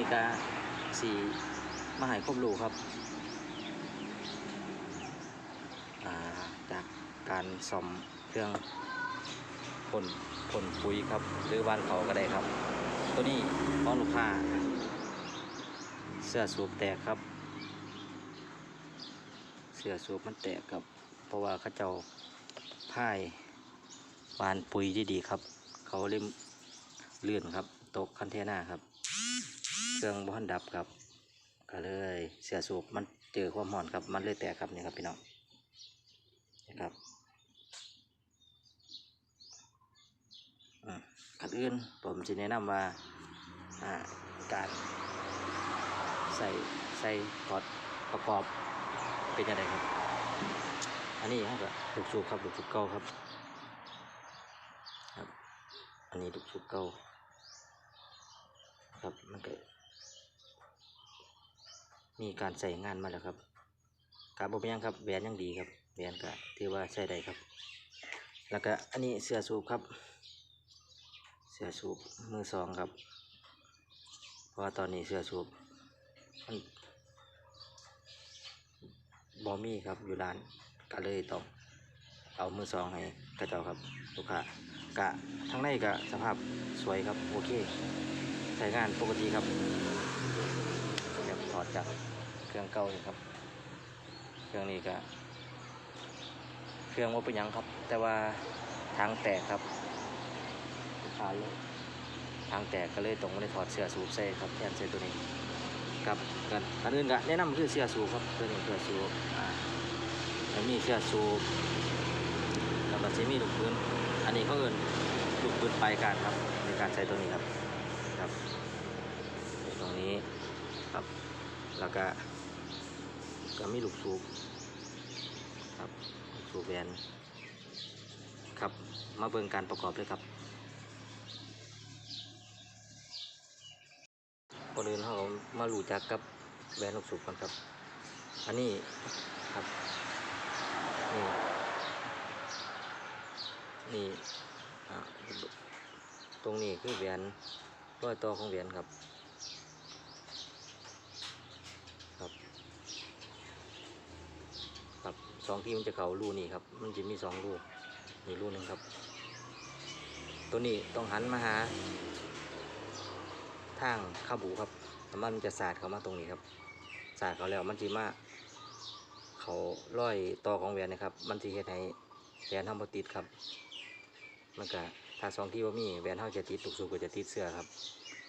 นี้ก็สีมาใหายครบรูครับจากการซ่อมเครื่องผลผลปุ๋ยครับ หรือบ้านเขาก็ได้ครับ ตัวนี้ของลูกค้าเสื้อสูบแตกครับ เสื้อสูบมันแตกครับ เพราะว่าเขาเจ้าพ่ายหวานปุ๋ยที่ดีครับ เขาเล่มเลื่อนครับ ตกคันเทน่าครับ เครื่องบ้านดับครับก็เลยเสื้อสูบมันเจอความร้อนครับมันเลยแตกครับนี่ครับพี่น้องนะครับอืมก่อนอื่นผมจะแนะนำว่าอ่าการใส่ใส่กอดประกอบเป็นยังไงครับ อันนี้ครับลูกสูบครับลูกสูบเก่าครับครับ อันนี้ลูกสูบเก่า ครับมันก็มีการใส่งานมาแล้วครับการบอยังครับแหวนยังดีครับแหวนก็ถือว่าใช้ได้ครับ แล้วก็อันนี้เสื้อสูบครับ เสื้อสูบมือสองครับ เพราะว่าตอนนี้เสื้อสูบมันบอมี่ครับอยู่ร้านก็เลยต้องเอามือสองให้กระเจ้าครับลูกค้ากะทั้งในกะสภาพสวยครับโอเค ใช้งานปกติครับเดี๋ยวถอดจากเครื่องเก่านี่ครับ เครื่องนี้ก็เครื่องว่าเป็นยังครับ แต่ว่าทางแตกครับลูกค้าเลยทางแตกก็เลยต้องไม่ได้ถอดเสื้อสูบใส่ครับแทนใส่ตัวนี้ครับกันอันอื่นก็แนะนำคือเสื้อสูบครับตัวนี้เสื้อสูบอ่าแล้วมีเสื้อสูบแล้วก็จะมีลูกปืนอันนี้เขาเอินลูกปืนปลายการครับในการใช้ตัวนี้ครับ ครับตรงนี้ครับ แล้วก็ก็มีลูกสูบครับลูกสูบแวนครับมาเบิ่งการประกอบเลยครับคนอื่นเขามารู้จักกับแบรนลูกสูบกันครับ อันนี้ครับนี่นี่ตรงนี้คือแหวน ร้อยต่อของแหวนครับ ครับครับสองที่มันจะเข้ารูนี่ครับ มันจะมีสองรูนี่รูหนึ่งครับ ตัวนี้ต้องหันมาหา ทางข้าบูครับมันจะสาดเข้ามาตรงนี้ครับสาดเขาแล้วมันจีมาเขาร้อยต่อของแหวนนะครับ มันจะเฮ็ดให้แหวนทำบติดครับ มันก็ ถ้าสองที่ว่ามีแหวนเท่าจะติดลูกสูบก็จะติดเสื้อครับ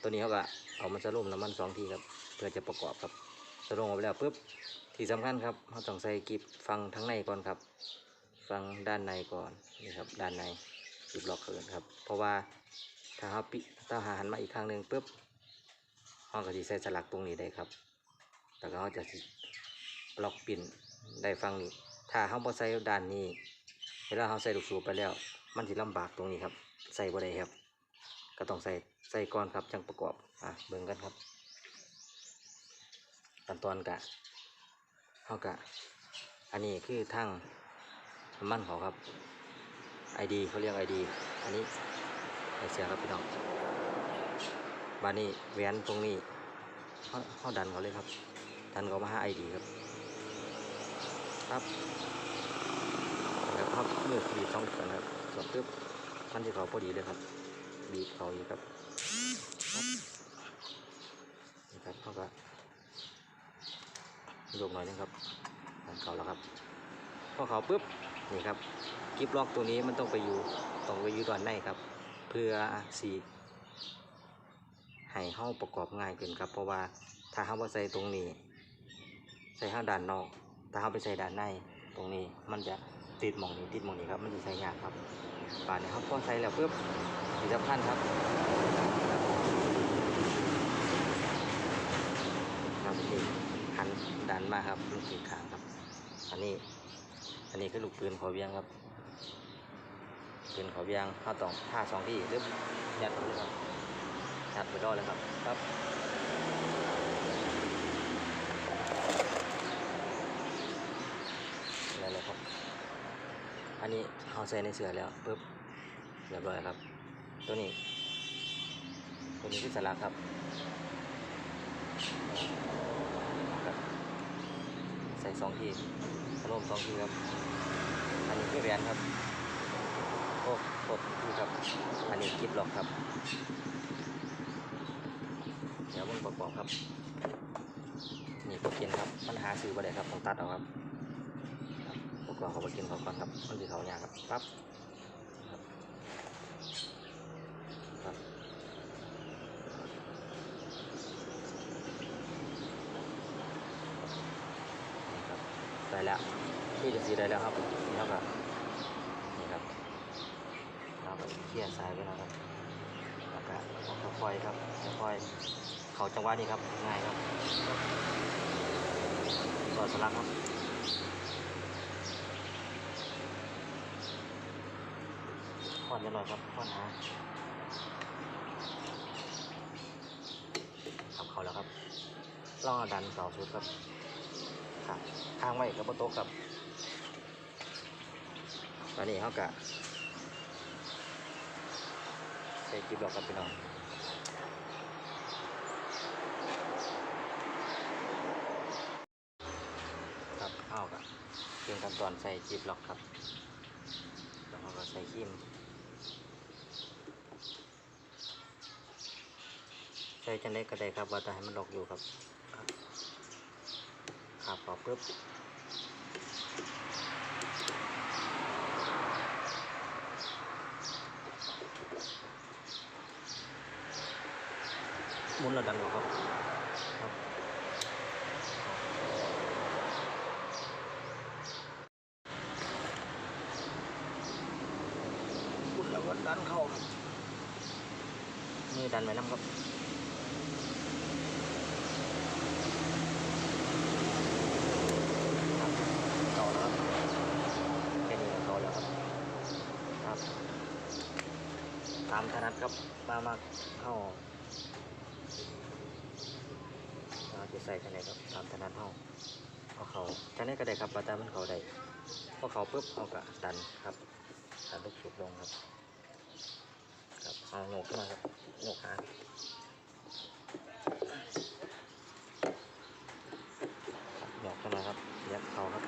ตัวนี้เขาก็เอามันสรุมน้ำมันสองที่ครับ เพื่อจะประกอบครับสรุปออกไปแล้วปุ๊บที่สำคัญครับเราต้องใส่กิบฟังทั้งในก่อนครับ ฟังด้านในก่อนนี่ครับด้านในกิบล็อกเกินครับ เพราะว่าถ้าเขาปิถ้าหาหันมาอีกครั้งหนึ่งปุ๊บห้องก็จะใส่สลักตรงนี้ได้ครับ แต่ก็เขาจะสิล็อกปิ่นได้ฟังนี้ ถ้าเขาพอใส่ด้านนี้ เวลาเขาใส่ลูกสูบไปแล้ว มันจะลำบากตรงนี้ครับ ใส่บ่ได้ครับ ก็ต้องใส่ใส่ก่อนครับจังประกอบอะเบิ่งกันครับขั้นตอนกะเขากะอันนี้คือทั้งน้ำมันเขาครับ ID เขาเรียก ID อันนี้ไอเสียครับพี่น้องบานนี้แหวนตรงนี้เขาเขาดันเขาเลยครับ ดันเขามาหาไอดีครับครับแล้วครับมือบีบต้องกันครับสอบปึ๊บ มันจะเขาพอดีเลยครับ บีบเขาอยู่ครับนี่ครับเขาก็ยกหน่อยนึงครับดันเขาแล้วครับพอเขาปึ๊บนี่ครับกิฟล็อกตัวนี้มันต้องไปอยู่ต้องไปอยู่ด้านในครับ เพื่อสีให้เข้าประกอบง่ายขึ้นครับ เพราะว่าถ้าเขาไปใส่ตรงนี้ ใส่ข้างด้านนอกถ้าเขาไปใส่ด้านในตรงนี้มันจะติดหมองนี้ติดหมองนี้ครับ มันจะใส่ยากครับ ป่านนี้เขาพอใส่แล้วปุ๊บที่สำคัญครับครับนี่หันดันมาครับลูกตีขางครับ อันนี้ อันนี้คือลูกปืนขอเวียงครับปืนขอเวียงเขาต้องท่าสองที่หรือยัดเลยครับจัดไปรอดเลยครับครับอะไรเลยครับ อันนี้เอาใส่ในเสือแล้วปุ๊บเรียบร้อยครับ ตัวนี้ ตัวนี้คือสลักครับครับใส่สองทีขนมสองทีครับอันนี้คือแหวนครับโอ้โคตรทีครับ อันนี้กิฟล็อกครับ เดี๋ยวมึงประกอบครับ นี่พวกกินครับ มันหาซื้อบ่ได้ครับต้องตัดเอาครับ ประกอบเขาไปกินเขาก่อนครับมันคือเขายากครับปั๊บครับครับได้แล้วที่จะสีได้แล้วครับนี่ครับนี่ครับเราก็เคลี่ยสายไปแล้วครับแล้วก็ค่อยๆครับค่อยๆเขาจังหวะนี้ครับง่ายครับต่อสลักครับ ค่อนจะหน่อยครับค่อนหาครับเขาแล้วครับลองเอดันเสาชุดครับครับทางไว้กับโต๊ะครับตอนนี้เขากะใส่กิบล็อกกับพี่น้องครับเข้ากะเพียงขั้นตอนใส่กิบล็อกครับ แล้วเขาก็ใส่ครีม ใส่จังไดก็ได้ครับว่าจะให้มันหลอกอยู่ครับครับครับพอปุ๊บมุนระดับหรอครับหมุนแล้วก็ดันเข้านี่ดันไปน้ำครับครับเข้าแล้วครับแค่นี้ก็เข้าแล้วครับครับ ตามถนัดครับ มามาเข้าเราจะใส่กันไหนครับตามถนัดเฮาเอาเขาจังนี้ก็ได้ครับปาตามันเขาได้พอเขาปุ๊บเอากะดันครับดันลูกสุดลงครับ ครับเอาโหนกขึ้นมาครับโหนกหางโหนกขึ้นมาครับยัดเขาครับ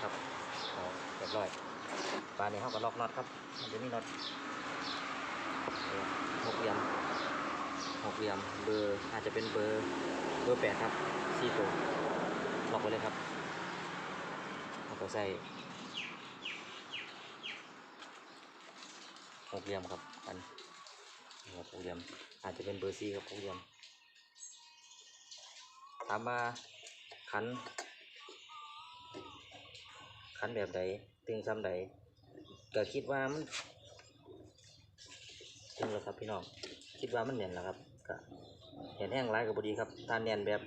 ครับเขาเรียบร้อยปลานี้เขา ก็ล็อกน็อตครับ มันจะมีน็อตหกเหลี่ยมหกเหลี่ยมเบอร์อาจจะเป็นเบอร์เบอร์แปดครับสี่ตัวล็อกไว้เลยครับเราก็ใส่หกเหลี่ยมครับอันหกเหลี่ยมอาจจะเป็นเบอร์สี่ครับหกเหลี่ยมถามมาขันขันแบบใดตึงซ้ำใด ก็คิดว่ามันถึงแล้วครับพี่น้องคิดว่ามันเนียนแล้วครับก็เนียนแห้งไรกับบดีครับถ้าเนียนแบบ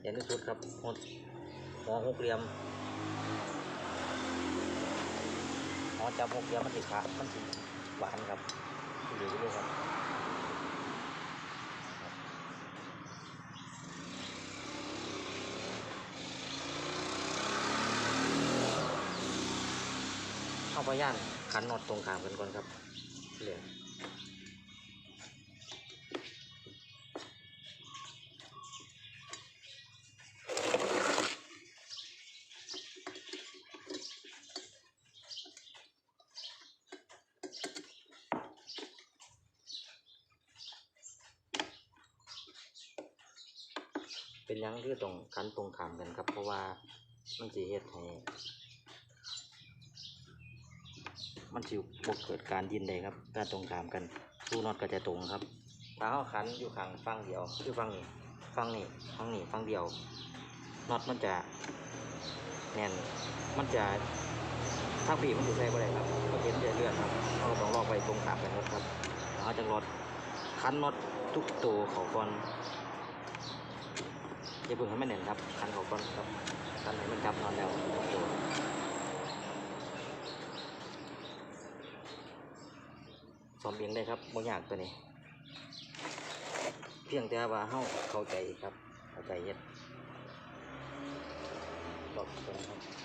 เนียนที่สุดครับหดหัวหกเหลี่ยมหัวจับหกเหลี่ยมมันติขามันสิหวานครับดีไปเลยครับเข้าไปย่าน ขันน็อตตรงขามกันก่อนครับเหลือเป็นยังคือตรงขันตรงขามกันครับ เพราะว่ามันจะเฮ็ดให้ มันสิบกเกิดการยินได้ครับกาตรงตามกันรูน็อตก็จะตรงครับถ้าเขาขันอยู่ข้างฟังเดียวคือฟังนี้ฟังนี้ฟังนี้ฟังเดียวน็อตมันจะแน่นมันจะถ้าปีกมันถูใส่บ่ได้ครับก็เห็นจะเลื่อนครับเราต้องลอกไว้ตรงตามกันครับเราจะรถคันน็อตทุกตัวเขาก่อนอย่าเพิ่งให้มันแน่นครับคันเขาก่อนครับคันไหนมันจับนอนแล้วทุกตัว เลี้ยงได้ครับบ่ยากตัวนี้ เพียงแต่ว่าเฮาเข้าใจครับเข้าใจเย็ดบอกตรงครับ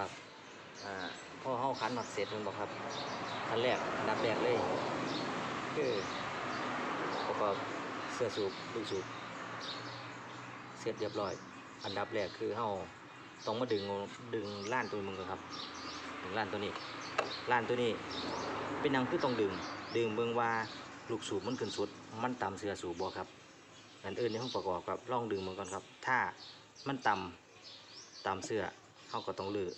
ครับอ่าพอเฮาคันหมักเสร็จมันบอกครับขั้นแรกอันดับแรกเลยคือประกอบเสื้อสูบลูกสูบเสร็จเรียบร้อย อันดับแรกคือเฮาต้องมาดึงดึงล้านตัวมึงก่อนครับดึงล้านตัวนี้ล้านตัวนี้ เป็นหยังคือต้องดึง ดึงเบิ่งว่าลูกสูบมันขึ้นสุด มันต่ำเสื้อสูบบ่ครับอันอื่นในห้องประกอบครับลองดึงมันก่อนครับ ถ้ามันต่ำต่ำเสื้อเฮาก็ต้องลือ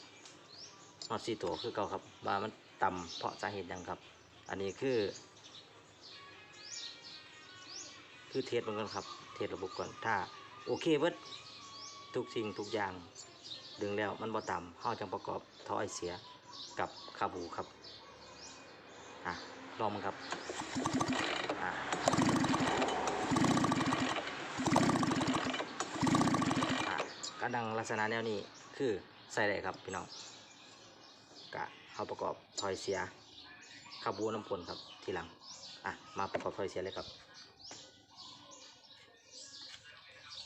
นอตซีตัวคือเก่าครับว่ามันต่ำเพราะสาเหตุยังครับ อันนี้คือ คือเทสมันก่อนครับ เทสระบบก่อนถ้าโอเคเบิดทุกสิ่งทุกอย่าง ดึงแล้วมันบ่ต่ำเฮาจังประกอบท่อไอเสียกับคาบูครับอะลองมันครับอะอะการดังลักษณะแนวนี้คือใส่ได้ครับพี่น้อง กะเอาประกอบถอยเสียคาบูน้ำพลครับทีหลังอะมาประกอบถอยเสียเลยครับ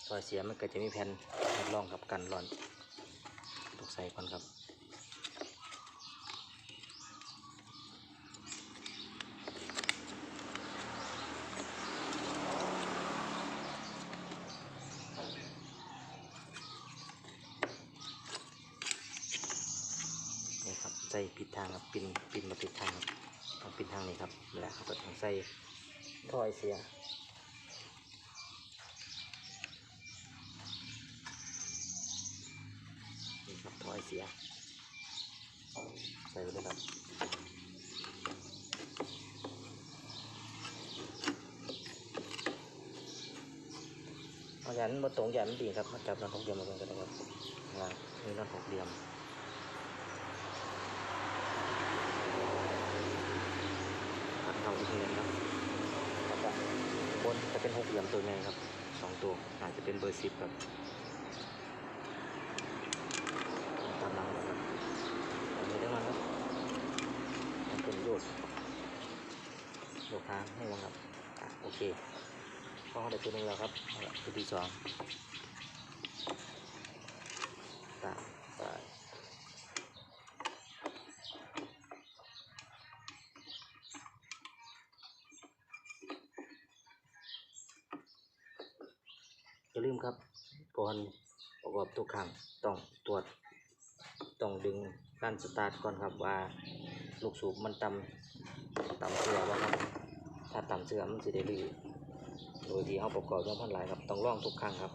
ถอยเสียมันก็จะมีแผ่นรองกับกันร้อนตกใส่ก่อนครับ นี่ครับใส่ผิดทาง ครับปินปินมาผิดทางครับต้องปินทางนี้ครับแล้วครับก็ต้องใส่ท่อไอเสียนี่ครับท่อไอเสียใส่ไปเลยครับเอายันมาตรงอย่างนั้นดีครับมาจับนันหกเหลี่ยมมาตรงกันนะครับงานนี่นันหกเหลี่ยม หันเข้าอีกทีนึงครับแล้วก็บนจะเป็น หกเหลี่ยมตัวไงครับสองตัวอาจจะเป็นเบอร์สิบครับตามหลังนครับอันนี้ได้มาครับมันเป็นโยดโยดทางให้ลงครับโอเคพอได้ตัวหนึงแล้วครับเอาละตัวที่สองตามไป อย่าลืมครับก่อนประกอบทุกครั้งต้องตรวจต้องดึงการ สตาร์ทก่อนครับว่าลูกสูบมันต่ำต่ำเสือว่าครับ ถ้าต่ำเสือมันจะได้ลือโดยที่เขาประกอบย้อนพันหลายครับต้องล่องทุกครั้งครับ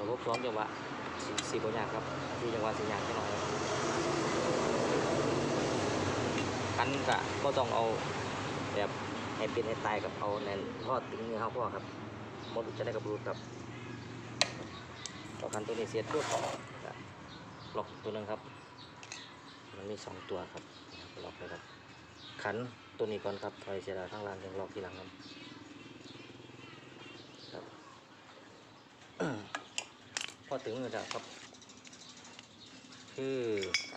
ระบบพร้อมจังหวะสี่สี่ปัญญากครับที่จังหวะสี่อย่างแค่น้อยครับคันกะก็ต้องเอาแบบให้เป็นให้ตายกับเอาในทอดถึงเนื้อเขาพ่อครับ หมดจะได้กับรูดครับต่อคันตัวนี้เสียปุ๊บก็ล็อกตัวนึงครับ มันมีสองตัวครับล็อกเลยครับ ขันตัวนี้ก่อนครับถอยเสียดาข้างล่างยังล็อกทีหลังครับครับพอถึงแล้วครับ คือ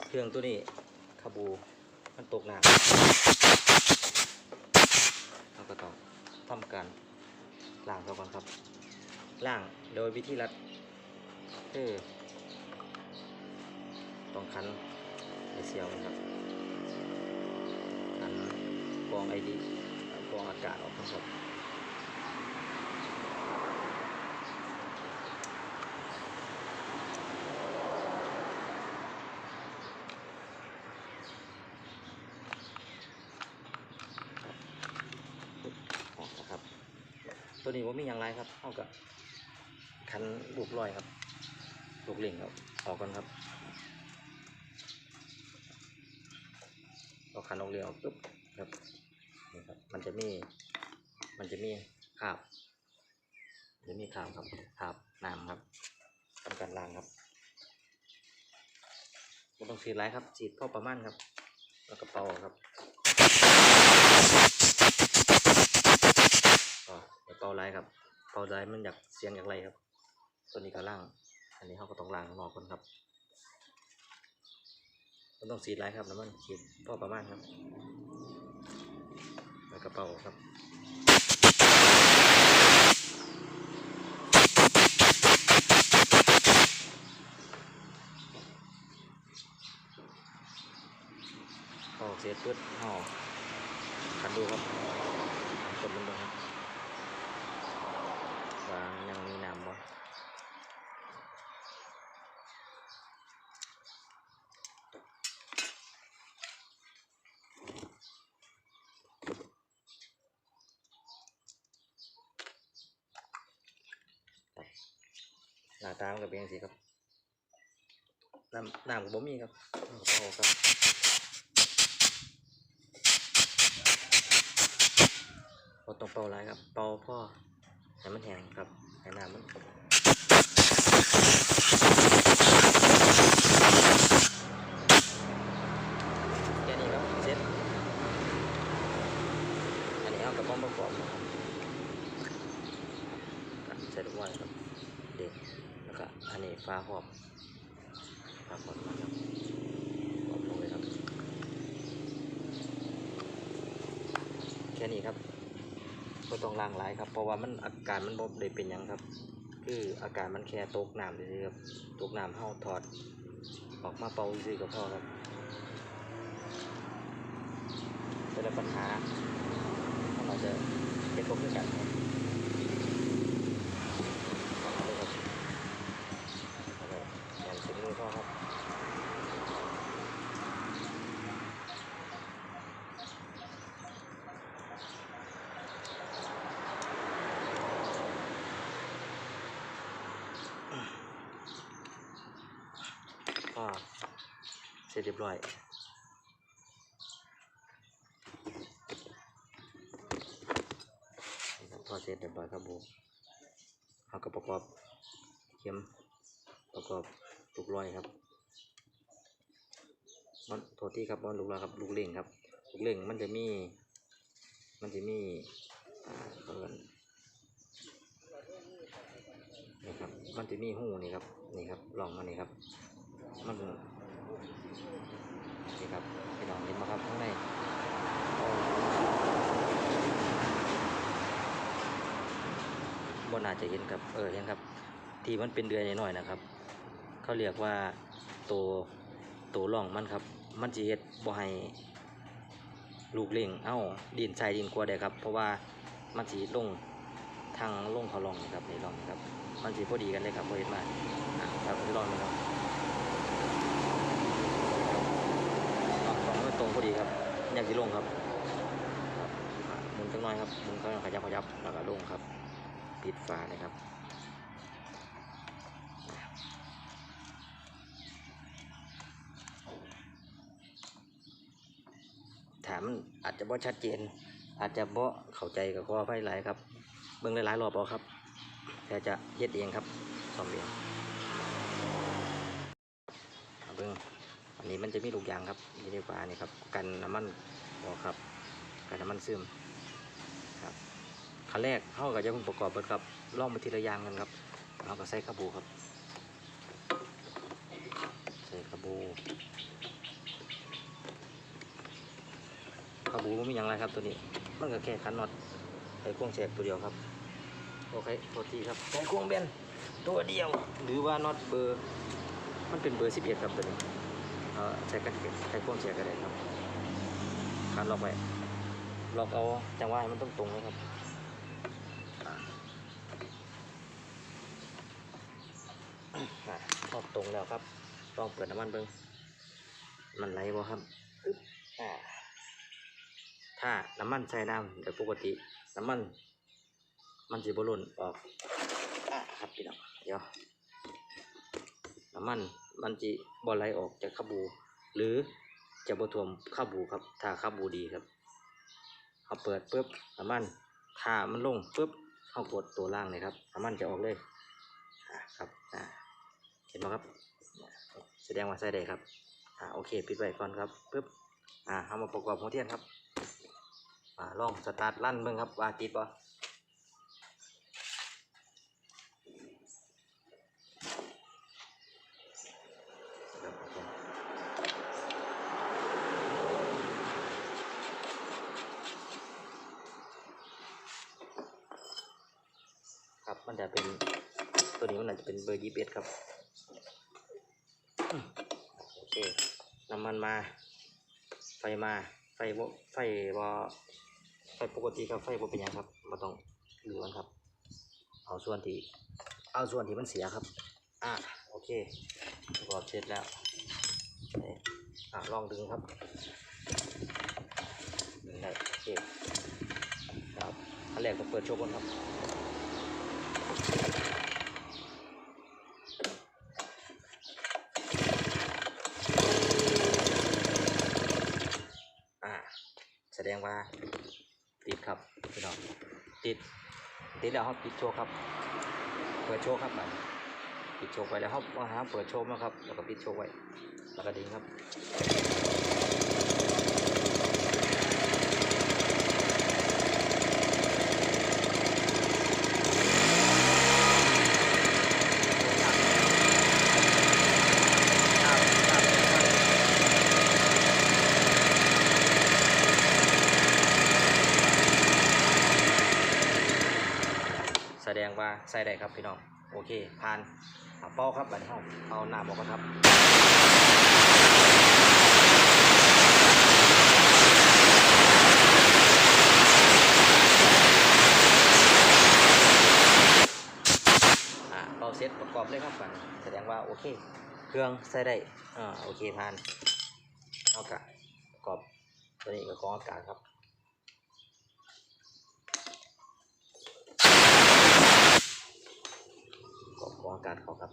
เครื่องตัวนี้คาบูมันตกน้ำเราก็ต้องทำการ ล่างเขาก่อนครับ ล่างโดยวิธีรัดคือต้องคันไอเซียวนะครับคันกรองไอดีกรองอากาศออกทั้งหมด ตัวนี้ว่ามีอย่างไรครับเอากับคันลูกลอยครับลูกเหล่งครับออกก่อนครับเอาคันออกเรียวปุ๊บครับนี่ครับ มันจะมี มันจะมีคราบจะมีคราบครับคราบน้ำครับทำการล้างครับไม่ต้องฉีดไรครับฉีดพ่อประมาณครับ แล้วก็เป่าครับ เป่าไรครับ เป่าไรมันอยากเสียงอย่ากไรครับ ตัวนี้ก็ล่าง อันนี้เขาก็ต้องล้างนอกก่อนครับมันต้องฉีดไรครับน้ำมันฉีดพอประมาณครับแล้วก็เป่าครับเป่าเสร็จปุ๊บห่อคันดูครับกดมันดูครับว่ายังมีน้ำบ่ หน้าตามันก็ เป็นย่างนี้ครับน้ำน้ำก็บ่มีครับน้ำก็พอครับบ่ต้องเป่าหลายครับ เป่าพ่อให้มันแห้งครับให้น้ำมันแค่นี้ครับเสร็จอันนี้เอากระป๋องประกอบนะครับครับเสร็จเรียบร้อยครับเด็กแล้ว ก็อันนี้ฟ้าหอบฟ้าหอบนะครับหอบลงเลยครับ แค่นี้ครับก็ต้องล้างหลายครับ เพราะว่ามันอาการมันบ่ได้เป็นยังครับ คืออาการมันแค่ตกน้ำซื่อๆครับตกน้ำเฮาถอด ออกมาเป่าซื่อๆก็พอครับแต่ละปัญหาเราจะเป็นพวกด้วกันครับ เอาเลยครับเอาเลยอย่างถึงมือพ่อครับก็ เร็จเรียบร้อยพอเสร็จเรียบร้อยครับบูเอากับประกอบเข็มประกอบลูกลอยครับมันโทษที่ครับมันลูกลอยครับลูกเล่งครับ ลูกเล่งมันจะมี มันจะมีอ่าเปินนี่ครับ มันจะมีหูนี่ครับ นี่ครับลองมานี่ครับ มัน ครับพี่น้องเห็นไหมครับข้างในบน่าจะเห็นครับเออเห็นครับ ที่มันเป็นเดือยหน่อยๆนะครับ เขาเรียกว่าตัวตัวร่องมันครับ มันจะเฮ็ดบ่ให้ลูกเล่งเอ้าดินใส่ดินกลัวได้ครับ เพราะว่ามันสิลงทางลงเขาร่องนี่ครับนี่ร่องนี่ครับ มันสิพอดีกันเลยครับพอเห็นมาอะครับผมจะลองนะครับร่องสองมันตรง พอดีครับอยากสิลงครับครับอะหมุนจังหน่อยครับหมุนก็ขยับขยับแล้วก็ลงครับปิดฝาเลยครับถามอาจจะบ่ชัดเจน อาจจะบ่เข้าใจกับข้อไฟหลายครับ เบิ่งหลายรอบเอาครับ แต่จะเฮ็ดเองครับซ่อมเองเอาเบิ่ง อันนี้มันจะมีลูกยางครับยู่ในฝานี่ครับ กันน้ำมันออกครับ กันน้ำมันซึมครับขั้นแรกเขาก็จะเพิ่งประกอบเบิดครับล่องไปทีละยางกันครับเราก็ใส่กระบูครับ ใส่กระบูกระบูไม่มีอย่างไรครับตัวนี้ มันก็แค่คันน็อตใส่ควงแฉกตัวเดียวครับ โอเคโทษทีครับใส่ควงเบนตัวเดียว หรือว่าน็อตเบอร์ มันเป็นเบอร์ 11 ครับตัวนี้ ใช้กันใช้ควงแฉกก็ได้ครับการล็อกไว้ล็อกเอาจังหวะให้มันต้องตรงนะครับอะพอตรงแล้วครับลองเปิดน้ำมันเบิ้งมันไหลบ่ครับถ้าน้ำมันใส่น้ำโดยปกติน้ำมัน มันสิบ่หล่นออกครับพี่น้องเดี๋ยวน้ำมัน มันสิบ่ไหลออกจากขบู หรือจะบ่ท่วมขบูครับถ้าขบูดีครับเอาเปิดปุ๊บน้ำมันถ้ามันลงปุ๊บเอากดตัวล่างเลยครับน้ำมันจะออกเลยครับเห็นไหมครับ แสดงว่าใส่ได้ครับอ่าโอเคปิดไว้ก่อนครับปุ๊บอ่าเอามาประกอบหัวเทียนครับอ่าลองสตาร์ทลั่นเบิ่งครับว่าติดบ่ครับผมครับ มัน จะเป็นตัวนี้มันอาจจะเป็นเบอร์ยี่สิบเอ็ดครับอืมโอเคน้ำมันมา ไฟมา ไฟบ่ไฟบ่ไฟปกติครับไฟบ่เป็นหยังครับมาต้องเหลือนครับ เอาส่วนที่เอาส่วนที่มันเสียครับ อะโอเคประกอบเสร็จแล้วนี่อะลองดึงครับดึงได้โอเคครับอันแรกก็เปิดโชว์ก่อนครับอ่า แสดงว่าติดครับพี่น้องติดติดแล้วครับปิดโชว์ครับ เปิดโชว์ครับบัดนี้ปิดโชว์ไปแล้วครับว่าหาเปิดโชว์มาครับแล้วก็ปิดโชว์ไว้แล้วก็ดึงครับ แสดงว่า ใส่ได้ครับพี่น้อง โอเคผ่านเอาเป้าครับบัดนี้เอาเอาหน้าบอกกันครับเป่าเสร็จประกอบเลยครับบันแสดงว่าโอเค เครื่องใส่ได้อ่าโอเคผ่านเอากะประกอบตัวนี้กับกรองอากาศครับ กรอบกรออากาศเขาครับ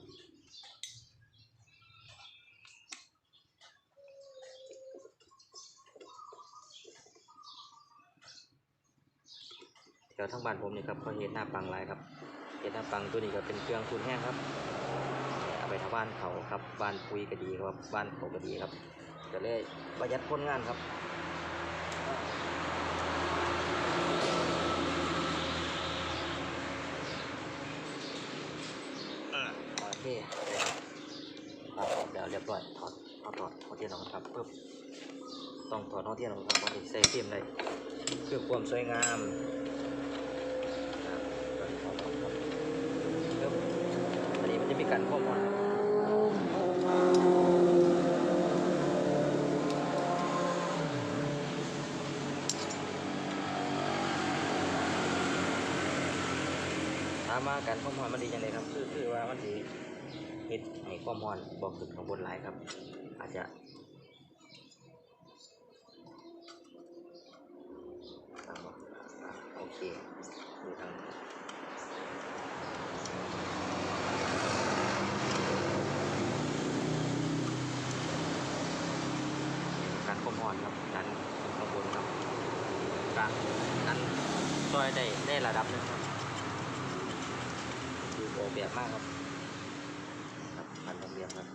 แถวทั้งบ้านผมนี่ครับเขาเห็นหน้าปังหลายครับเห็นหน้าปังตัวนี้ก็เป็นเครื่องทุนแห้งครับเอาไปทำบ้านเขาครับบ้านปุยก็ดีครับบ้านเขาก็ดีครับก็เลยประหยัดคนงานครับอ่า โอเคครับครับเดี๋ยวเรียบร้อยถอดเอาถอดหัวเทียนออกครับปึ๊บต้องถอดหัวเทียนออกครับเพราะใส่เทียมได้เพื่อความสวยงามอครับครับอันนี้มันจะมีการข้อมูลถามมาการข้อมูลมันดียังไงครับ คือคือว่ามันดี เฮ็ดให้ข้อมูลบอกถึงข้างบนหลายครับ อาจจะอ่าอ่าโอเคดูทาง การคมหอนครับดันขึ้นข้างบนครับการดันซอยได้ได้ระดับหนึงครับคือออกแบบมากครับครับการออกแบบครับ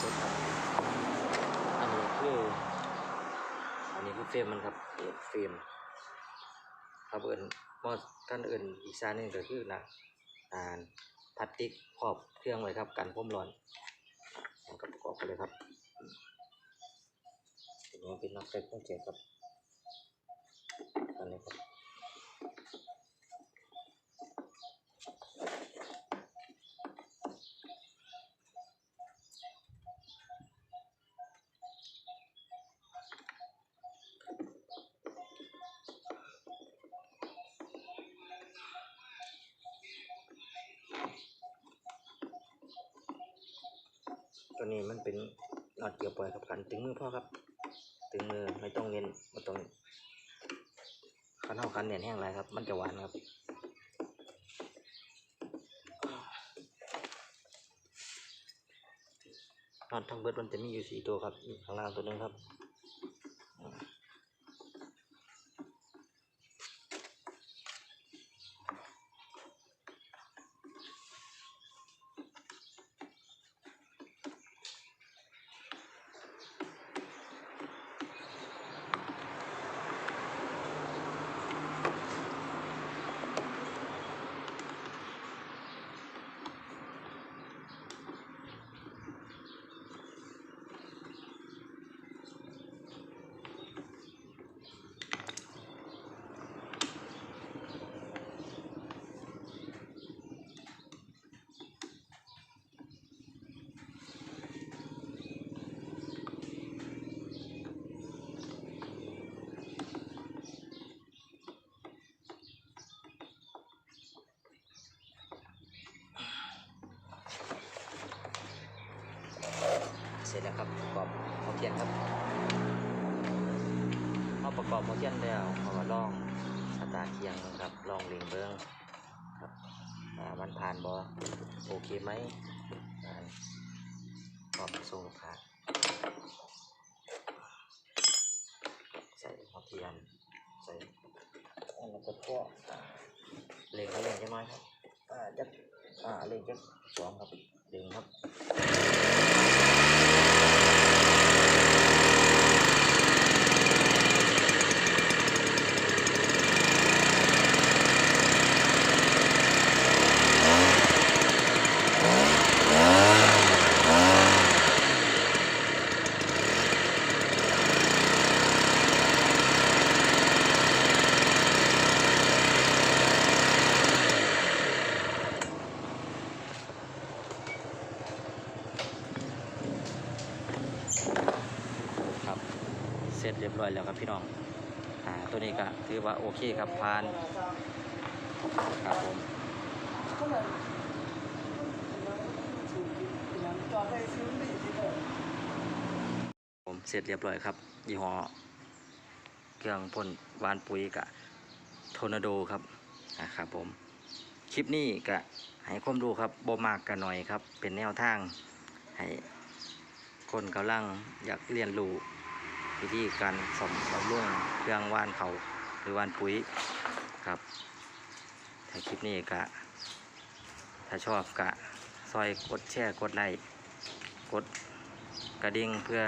สุดครับอันนี้คือ อันนี้คือเฟรมมันครับเปิดเฟรมครับเอิญมอท่านเอิญอีกซาหนึ่งก็คือนะอ่านพลาสติกครอบเครื่องไว้ครับกันความร้อนมันก็ประกอบกันเลยครับเป็นนี้เป็นน็อตไฟพุ่งเจ็บครับอันนี้ครับ ตัวนี้มันเป็นน็อตเกี่ยวปล่อยครับกันตึงมือพ่อครับ ตึงมือไม่ต้องเน้นไม่ต้องคันเท่าคันเน้นแห้งไรครับ มันจะหวานครับน็อตทั้งเบิดมันจะมีอยู่สี่ตัวครับข้างล่างตัวหนึงครับ ร็จแล้วครับประกอบหัวเทียนครับพอประกอบหัวเทียนแล้วเขาก็ลองสตาร์เคียงครับลองเล็งเบิ้งครับมันผ่านบอโอเคไหมผ่านกรอบทรงผ่านใส่หัวเทียนใส่อันนั้นก็พวกอ่าเล็งเขาเล็งจังน้อยครับอ่าจักอ่าเล็งจักสองครับ ครับเสร็จเรีย บร้อยแล้วครับพี่น้องอ่าตัวนี้ก็ถือว่าโอเคครับผ่านครับผมผมเสร็จเรียบร้อยครับยี่ห้อเครื่องพ่นวานปุ๋ยกับโทนาโดครับครับผมคลิปนี้ก็ให้ความรู้ครับบ่มากกันหน่อยครับ เป็นแนวทางให้คนกำลังอยากเรียนรู้ วิธีการสมบำรุงเครื่องว่านเขาหรือว่านปุ๋ยครับถ้าคลิปนี้ก็ถ้าชอบก็ซอยกดแชร์กดไลค์กดกระดิ่งเพื่อ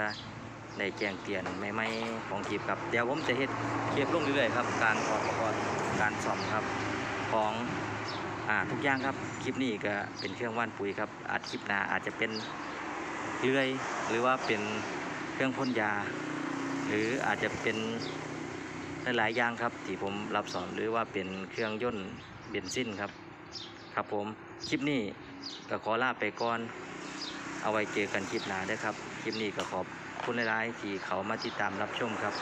ได้แจ้งเตือนไม่ไม่ๆของคลิปครับ เดี๋ยวผมจะเฮ็ดคลิปลงเรื่อยๆครับ การออกอุปกรณ์การซ่อมครับของอ่าทุกอย่างครับคลิปนี้ก็เป็นเครื่องว่านปุ๋ยครับอาจคลิปหน้าอาจจะเป็นเลื่อย หรือว่าเป็นเครื่องพ่นยา หรืออาจจะเป็นหลายๆอย่างครับ ที่ผมรับสอนหรือว่าเป็นเครื่องยนต์เบนซินครับ ครับผมคลิปนี้ก็ขอลาไปก่อน เอาไว้เจอกันคลิปหน้าด้ครับ คลิปนี้ก็ขอบคุณหลายๆที่เขามาติดตามรับชมครับ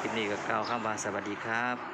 คลิปนี้ก็กล่าวคำว่าสวัสดีครับ